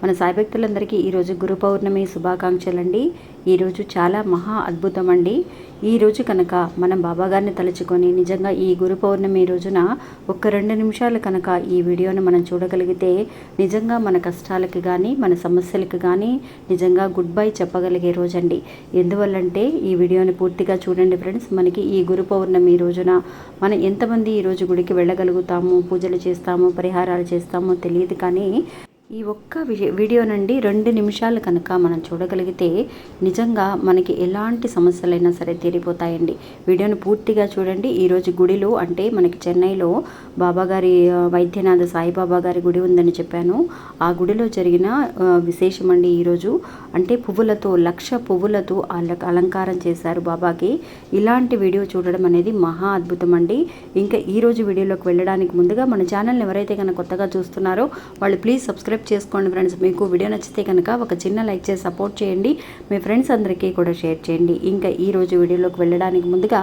మన సాయి భక్తులందరికీ ఈరోజు గురు పౌర్ణమి శుభాకాంక్షలు అండి ఈరోజు చాలా మహా అద్భుతం అండి ఈరోజు కనుక మనం బాబాగారిని తలుచుకొని నిజంగా ఈ గురు పౌర్ణమి రోజున ఒక్క రెండు నిమిషాలు కనుక ఈ వీడియోను మనం చూడగలిగితే నిజంగా మన కష్టాలకి కానీ మన సమస్యలకు కానీ నిజంగా గుడ్ బై చెప్పగలిగే రోజండి. ఎందువల్లంటే ఈ వీడియోని పూర్తిగా చూడండి ఫ్రెండ్స్. మనకి ఈ గురు పౌర్ణమి రోజున మనం ఎంతమంది ఈరోజు గుడికి వెళ్ళగలుగుతాము పూజలు చేస్తాము పరిహారాలు చేస్తామో తెలియదు కానీ ఈ ఒక్క వీడియో నుండి రెండు నిమిషాలు కనుక మనం చూడగలిగితే నిజంగా మనకి ఎలాంటి సమస్యలైనా సరే తీరిపోతాయండి. వీడియోను పూర్తిగా చూడండి. ఈరోజు గుడిలో అంటే మనకి చెన్నైలో బాబాగారి వైద్యనాథ సాయిబాబా గారి గుడి ఉందని చెప్పాను. ఆ గుడిలో జరిగిన విశేషం అండి ఈరోజు అంటే పువ్వులతో లక్ష పువ్వులతో అలంకారం చేశారు బాబాకి. ఇలాంటి వీడియో చూడడం అనేది మహా అద్భుతం అండి. ఇంకా ఈరోజు వీడియోలోకి వెళ్ళడానికి ముందుగా మన ఛానల్ని ఎవరైతే కనుక కొత్తగా చూస్తున్నారో వాళ్ళు ప్లీజ్ సబ్స్క్రైబ్ చేసుకోండి ఫ్రెండ్స్. మీకు వీడియో నచ్చితే కనుక ఒక చిన్న లైక్ చేసి సపోర్ట్ చేయండి. మీ ఫ్రెండ్స్ అందరికీ కూడా షేర్ చేయండి. ఇంకా ఈ రోజు వీడియోలోకి వెళ్ళడానికి ముందుగా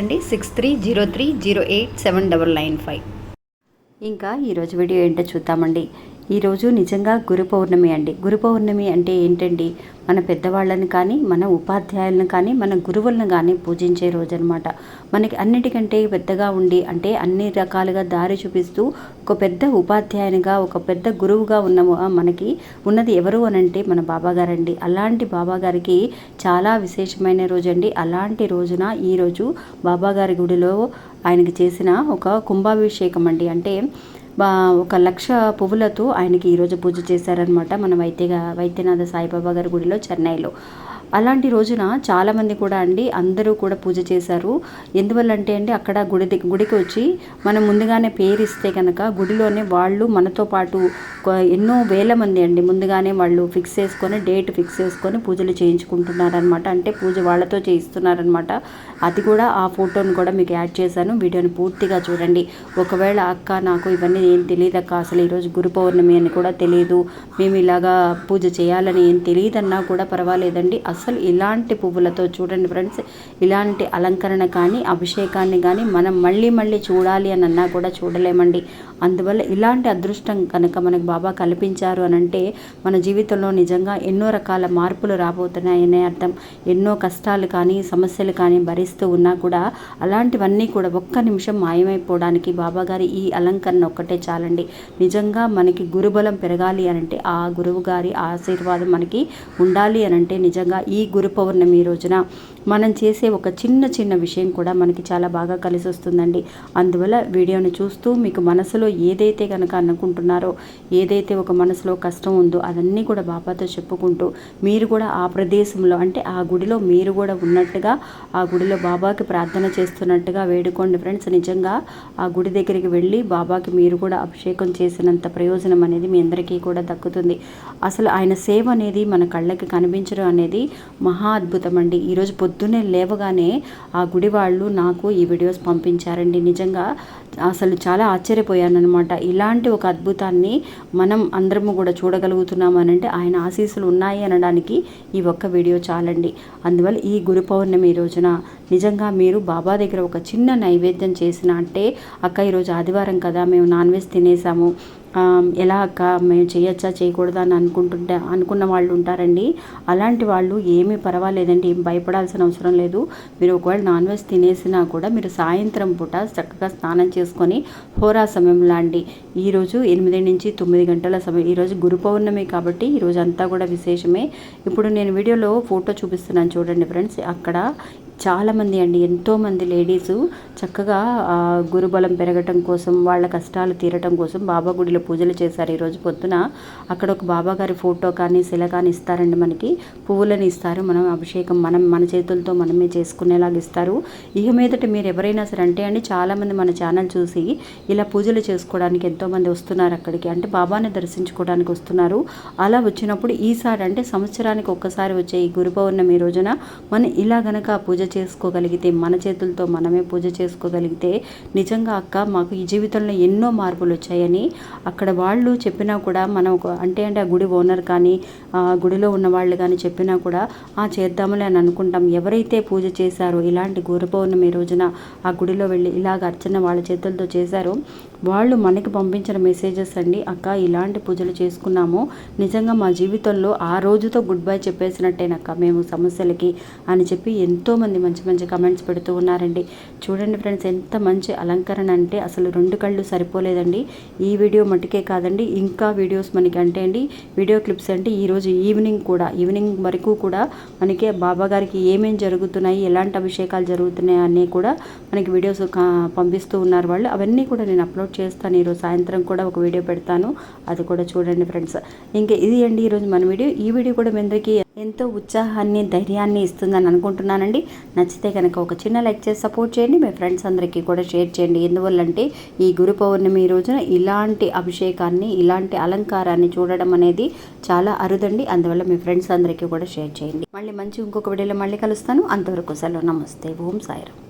అండి six three zero three zero eight seven double nine five. ఇంకా ఈరోజు వీడియో ఏంటో చూద్దామండి. ఈరోజు నిజంగా గురు పౌర్ణమి అండి. గురు పౌర్ణమి అంటే ఏంటండి? మన పెద్దవాళ్ళని కానీ మన ఉపాధ్యాయులను కానీ మన గురువులను కానీ పూజించే రోజు అనమాట మనకి అన్నిటికంటే పెద్దగా ఉండి అంటే అన్ని రకాలుగా దారి చూపిస్తూ ఒక పెద్ద ఉపాధ్యాయునిగా ఒక పెద్ద గురువుగా ఉన్న మనకి ఉన్నది ఎవరు అనంటే మన బాబాగారండి. అలాంటి బాబాగారికి చాలా విశేషమైన రోజు అండి అలాంటి రోజున ఈరోజు బాబాగారి గుడిలో ఆయనకి చేసిన ఒక కుంభాభిషేకం అండి. అంటే ఒక లక్ష పువ్వులతో ఆయనకి ఈరోజు పూజ చేశారనమాట మన వైద్య వైద్యనాథ సాయిబాబా గారి గుడిలో చెన్నైలో. అలాంటి రోజున చాలామంది కూడా అండి అందరూ కూడా పూజ చేశారు. ఎందువల్ల అంటే అండి అక్కడ గుడి గుడికి వచ్చి మనం ముందుగానే పేరు ఇస్తే కనుక గుడిలోనే వాళ్ళు మనతో పాటు ఎన్నో వేల మంది అండి ముందుగానే వాళ్ళు ఫిక్స్ చేసుకొని డేట్ ఫిక్స్ చేసుకొని పూజలు చేయించుకుంటున్నారనమాట అంటే పూజ వాళ్ళతో చేయిస్తున్నారనమాట అది కూడా ఆ ఫోటోని కూడా మీకు యాడ్ చేశాను. వీడియోని పూర్తిగా చూడండి. ఒకవేళ అక్క నాకు ఇవన్నీ ఏం తెలియదు అక్క అసలు ఈరోజు గురు పౌర్ణమి అని కూడా తెలియదు మేము ఇలాగా పూజ చేయాలని ఏం తెలియదన్నా కూడా పర్వాలేదండి. అసలు ఇలాంటి పువ్వులతో చూడండి ఫ్రెండ్స్ ఇలాంటి అలంకరణ కానీ అభిషేకాన్ని కానీ మనం మళ్ళీ మళ్ళీ చూడాలి అని అన్నా కూడా చూడలేమండి. అందువల్ల ఇలాంటి అదృష్టం కనుక మనకు బాబా కల్పించారు అని అంటే మన జీవితంలో నిజంగా ఎన్నో రకాల మార్పులు రాబోతున్నాయనే అర్థం. ఎన్నో కష్టాలు కానీ సమస్యలు కానీ భరిస్తూ ఉన్నా కూడా అలాంటివన్నీ కూడా ఒక్క నిమిషం మాయమైపోవడానికి బాబా గారి ఈ అలంకరణ ఒక్కటే చాలండి. నిజంగా మనకి గురుబలం పెరగాలి అనంటే ఆ గురువు గారి ఆశీర్వాదం మనకి ఉండాలి అనంటే నిజంగా ఈ గురు పౌర్ణమి రోజున మనం చేసే ఒక చిన్న చిన్న విషయం కూడా మనకి చాలా బాగా కలిసి వస్తుందండి. అందువల్ల వీడియోని చూస్తూ మీకు మనసులో ఏదైతే కనుక అనుకుంటున్నారో ఏదైతే ఒక మనసులో కష్టం ఉందో అదన్నీ కూడా బాబాతో చెప్పుకుంటూ మీరు కూడా ఆ ప్రదేశంలో అంటే ఆ గుడిలో మీరు కూడా ఉన్నట్టుగా ఆ గుడిలో బాబాకి ప్రార్థన చేస్తున్నట్టుగా వేడుకోండి ఫ్రెండ్స్. నిజంగా ఆ గుడి దగ్గరికి వెళ్ళి బాబాకి మీరు కూడా అభిషేకం చేసినంత ప్రయోజనం అనేది మీ అందరికీ కూడా దక్కుతుంది. అసలు ఆయన సేవ అనేది మన కళ్ళకి కనిపించడం అనేది మహా అద్భుతం అండి. ఈరోజు పొద్దున్నే లేవగానే ఆ గుడి వాళ్ళు నాకు ఈ వీడియోస్ పంపించారండి. నిజంగా అసలు చాలా ఆశ్చర్యపోయాను అనమాట ఇలాంటి ఒక అద్భుతాన్ని మనం అందరము కూడా చూడగలుగుతున్నాం అని అంటే ఆయన ఆశీస్సులు ఉన్నాయి అనడానికి ఈ ఒక్క వీడియో చాలండి. అందువల్ల ఈ గురు పౌర్ణమి రోజున నిజంగా మీరు బాబా దగ్గర ఒక చిన్న నైవేద్యం చేసిన అంటే అక్క ఈరోజు ఆదివారం కదా మేము నాన్ వెజ్ తినేసాము. ఎలా అక్క మేము చేయొచ్చా చేయకూడదా అని అనుకుంటుంటే అనుకున్న వాళ్ళు ఉంటారండి. అలాంటి వాళ్ళు ఏమీ పర్వాలేదండి ఏం భయపడాల్సిన అవసరం లేదు. మీరు ఒకవేళ నాన్ వెజ్ తినేసినా కూడా మీరు సాయంత్రం పూట చక్కగా స్నానం చేసుకొని హోరా సమయం లాంటి ఈరోజు ఎనిమిది నుంచి తొమ్మిది గంటల సమయం. ఈరోజు గురు పౌర్ణమి కాబట్టి ఈరోజు అంతా కూడా విశేషమే. ఇప్పుడు నేను వీడియోలో ఫోటో చూపిస్తున్నాను చూడండి ఫ్రెండ్స్. అక్కడ చాలామంది అండి ఎంతోమంది లేడీసు చక్కగా గురుబలం పెరగటం కోసం వాళ్ళ కష్టాలు తీరటం కోసం బాబా గుడిలో పూజలు చేశారు ఈరోజు పొద్దున. అక్కడ ఒక బాబా గారి ఫోటో కానీ శిల కానీ ఇస్తారండి మనకి. పువ్వులను ఇస్తారు మనం అభిషేకం మనం మన చేతులతో మనమే చేసుకునేలాగా ఇస్తారు. ఇక మీదట మీరు ఎవరైనా సరే అంటే అండి చాలామంది మన ఛానల్ చూసి ఇలా పూజలు చేసుకోవడానికి ఎంతోమంది వస్తున్నారు అక్కడికి. అంటే బాబాని దర్శించుకోవడానికి వస్తున్నారు. అలా వచ్చినప్పుడు ఈసారి అంటే సంవత్సరానికి ఒక్కసారి వచ్చే ఈ గురు పౌర్ణమి రోజున మనం ఇలా గనక పూజ చేసుకోగలిగితే మన చేతులతో మనమే పూజ చేసుకోగలిగితే నిజంగా అక్క మాకు ఈ జీవితంలో ఎన్నో మార్పులు వచ్చాయని అక్కడ వాళ్ళు చెప్పినా కూడా మనం ఒక అంటే అంటే ఆ గుడి ఓనర్ కానీ ఆ గుడిలో ఉన్న వాళ్ళు కానీ చెప్పినా కూడా ఆ చేద్దాములే అని అనుకుంటాం. ఎవరైతే పూజ చేశారో ఇలాంటి గురు పౌర్ణమి రోజున ఆ గుడిలో వెళ్ళి ఇలాగ అర్చన వాళ్ళ చేతులతో చేశారో వాళ్ళు మనకి పంపించిన మెసేజెస్ అండి అక్క ఇలాంటి పూజలు చేసుకున్నాము. నిజంగా మా జీవితంలో ఆ రోజుతో గుడ్ బై చెప్పేసినట్టేనక్క మేము సమస్యలకి అని చెప్పి ఎంతోమంది మంచి మంచి కమెంట్స్ పెడుతూ ఉన్నారండి. చూడండి ఫ్రెండ్స్ ఎంత మంచి అలంకరణ అంటే అసలు రెండు కళ్ళు సరిపోలేదండి. ఈ వీడియో మటుకే కాదండి ఇంకా వీడియోస్ మనకి అంటే అండి వీడియో క్లిప్స్ అంటే ఈరోజు ఈవినింగ్ కూడా ఈవినింగ్ వరకు కూడా మనకి బాబా గారికి జరుగుతున్నాయి ఎలాంటి అభిషేకాలు జరుగుతున్నాయి అన్నీ కూడా మనకి వీడియోస్ పంపిస్తూ ఉన్నారు వాళ్ళు. అవన్నీ కూడా నేను అప్లోడ్ చేస్తాను. ఈరోజు సాయంత్రం కూడా ఒక వీడియో పెడతాను. అది కూడా చూడండి ఫ్రెండ్స్. ఇంకా ఇది అండి ఈరోజు మన వీడియో. ఈ వీడియో కూడా మీ అందరికీ ఎంతో ఉత్సాహాన్ని ధైర్యాన్ని ఇస్తుందని అనుకుంటున్నానండి. నచ్చితే కనుక ఒక చిన్న లైక్ చేసి సపోర్ట్ చేయండి. మీ ఫ్రెండ్స్ అందరికీ కూడా షేర్ చేయండి. ఎందువల్లంటే ఈ గురు పౌర్ణమి రోజున ఇలాంటి అభిషేకాన్ని ఇలాంటి అలంకారాన్ని చూడడం అనేది చాలా అరుదండి. అందువల్ల మీ ఫ్రెండ్స్ అందరికీ కూడా షేర్ చేయండి. మళ్ళీ మంచి ఇంకొక వీడియోలో మళ్ళీ కలుస్తాను. అంతవరకు సెలవు. నమస్తే. ఓం సాయిరామ్.